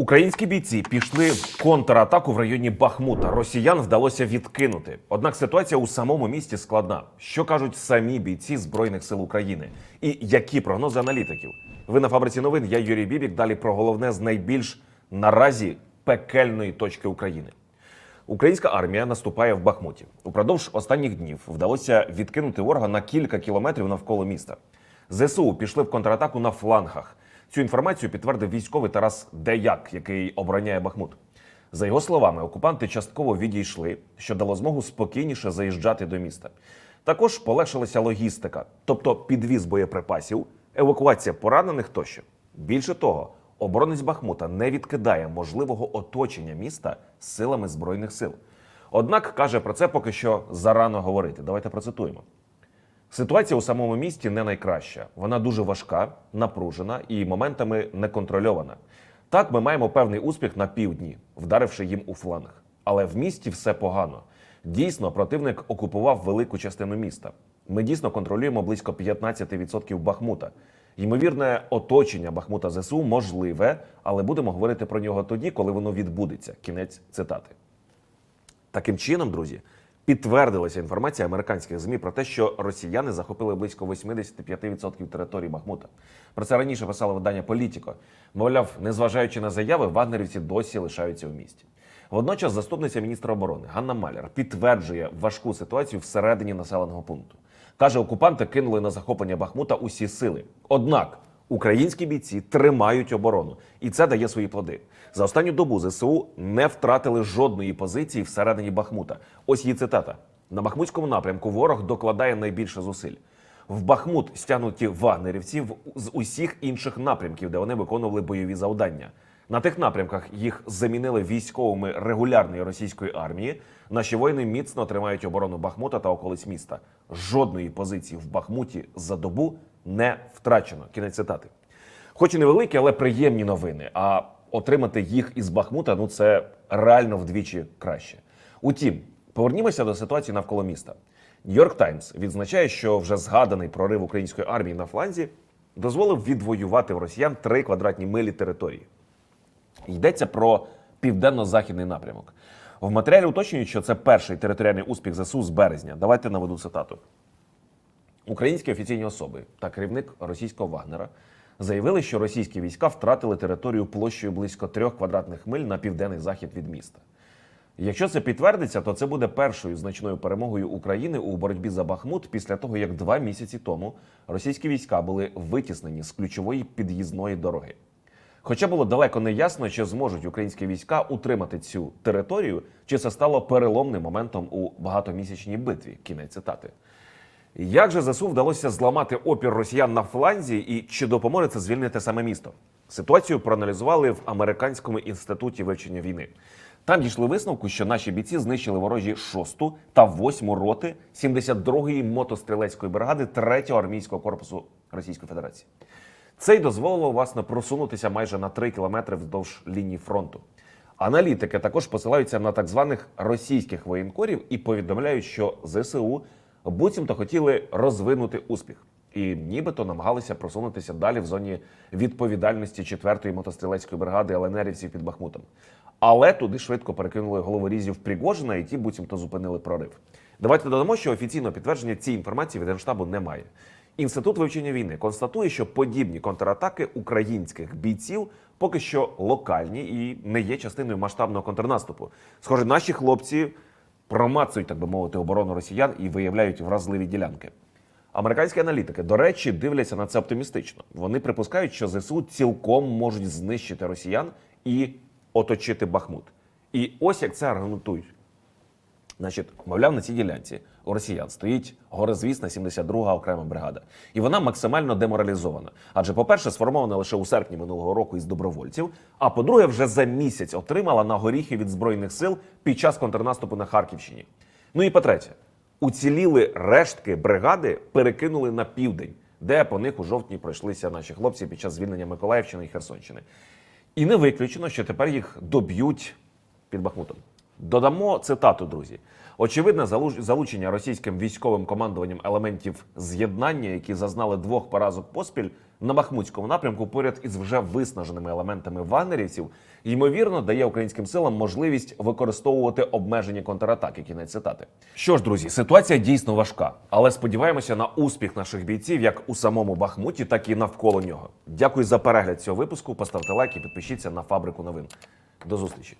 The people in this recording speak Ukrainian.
Українські бійці пішли в контратаку в районі Бахмута. Росіян вдалося відкинути. Однак ситуація у самому місті складна. Що кажуть самі бійці Збройних сил України? І які прогнози аналітиків? Ви на фабриці новин. Я Юрій Бібік. Далі про головне з найбільш наразі пекельної точки України. Українська армія наступає в Бахмуті. Упродовж останніх днів вдалося відкинути ворога на кілька кілометрів навколо міста. ЗСУ пішли в контратаку на флангах. Цю інформацію підтвердив військовий Тарас Деяк, який обороняє Бахмут. За його словами, окупанти частково відійшли, що дало змогу спокійніше заїжджати до міста. Також полегшилася логістика, тобто підвіз боєприпасів, евакуація поранених тощо. Більше того, оборонець Бахмута не відкидає можливого оточення міста силами збройних сил. Однак каже про це поки що зарано говорити. Давайте процитуємо. Ситуація у самому місті не найкраща. Вона дуже важка, напружена і моментами неконтрольована. Так, ми маємо певний успіх на півдні, вдаривши їм у фланг. Але в місті все погано. Дійсно, противник окупував велику частину міста. Ми дійсно контролюємо близько 15% Бахмута. Ймовірне оточення Бахмута ЗСУ можливе, але будемо говорити про нього тоді, коли воно відбудеться. Кінець цитати. Таким чином, друзі, підтвердилася інформація американських ЗМІ про те, що росіяни захопили близько 85% території Бахмута. Про це раніше писало видання Політіко. Мовляв, незважаючи на заяви, вагнерівці досі лишаються в місті. Водночас, заступниця міністра оборони Ганна Маляр підтверджує важку ситуацію всередині населеного пункту. Каже, окупанти кинули на захоплення Бахмута усі сили. Однак українські бійці тримають оборону, і це дає свої плоди. За останню добу ЗСУ не втратили жодної позиції всередині Бахмута. Ось її цитата: на Бахмутському напрямку ворог докладає найбільше зусиль. В Бахмут стягнуті вагнерівці з усіх інших напрямків, де вони виконували бойові завдання. На тих напрямках їх замінили військовими регулярної російської армії. Наші воїни міцно тримають оборону Бахмута та околиць міста. Жодної позиції в Бахмуті за добу не втрачено. Кінець цитати. Хоч і невеликі, але приємні новини. А отримати їх із Бахмута ну це реально вдвічі краще. Утім, повернімося до ситуації навколо міста. Нью-Йорк Таймс відзначає, що вже згаданий прорив української армії на фланзі дозволив відвоювати в росіян три квадратні милі території. Йдеться про південно-західний напрямок. В матеріалі уточнюють, що це перший територіальний успіх ЗСУ з березня. Давайте наведу цитату. Українські офіційні особи та керівник російського Вагнера заявили, що російські війська втратили територію площею близько трьох квадратних миль на південний захід від міста. Якщо це підтвердиться, то це буде першою значною перемогою України у боротьбі за Бахмут після того, як два місяці тому російські війська були витіснені з ключової під'їзної дороги. Хоча було далеко не ясно, чи зможуть українські війська утримати цю територію, чи це стало переломним моментом у багатомісячній битві. Кінець цитати. Як же ЗСУ вдалося зламати опір росіян на фланзі, і чи допоможе це звільнити саме місто? Ситуацію проаналізували в американському інституті вивчення війни. Там дійшли висновку, що наші бійці знищили ворожі 6 та 8 роти 72-ї мотострілецької бригади 3-го армійського корпусу Російської Федерації. Це й дозволило власне просунутися майже на 3 кілометри вздовж лінії фронту. Аналітики також посилаються на так званих російських воєнкорів і повідомляють, що ЗСУ буцімто хотіли розвинути успіх і нібито намагалися просунутися далі в зоні відповідальності 4-ї мотострілецької бригади ЛНРівців під Бахмутом. Але туди швидко перекинули головорізів Пригожина, і ті буцімто зупинили прорив. Давайте додамо, що офіційного підтвердження цієї інформації від Генштабу немає. Інститут вивчення війни констатує, що подібні контратаки українських бійців поки що локальні і не є частиною масштабного контрнаступу. Схоже, наші хлопці промацують, так би мовити, оборону росіян і виявляють вразливі ділянки. Американські аналітики, до речі, дивляться на це оптимістично. Вони припускають, що ЗСУ цілком можуть знищити росіян і оточити Бахмут. І ось як це аргументують. Значить, мовляв, на цій ділянці у росіян стоїть горизвісна 72-га окрема бригада, і вона максимально деморалізована. Адже, по-перше, сформована лише у серпні минулого року із добровольців. А по-друге, вже за місяць отримала на горіхи від збройних сил під час контрнаступу на Харківщині. Ну і по-третє, уціліли рештки бригади перекинули на південь, де по них у жовтні пройшлися наші хлопці під час звільнення Миколаївщини і Херсонщини. І не виключено, що тепер їх доб'ють під Бахмутом. Додамо цитату, друзі. Очевидне залуч- залучення російським військовим командуванням елементів з'єднання, які зазнали двох поразок поспіль на Бахмутському напрямку, поряд із вже виснаженими елементами вагнерівців, ймовірно, дає українським силам можливість використовувати обмежені контратаки. Кінець цитати. Що ж, друзі, ситуація дійсно важка, але сподіваємося на успіх наших бійців як у самому Бахмуті, так і навколо нього. Дякую за перегляд цього випуску. Поставте лайк і підпишіться на фабрику новин. До зустрічі.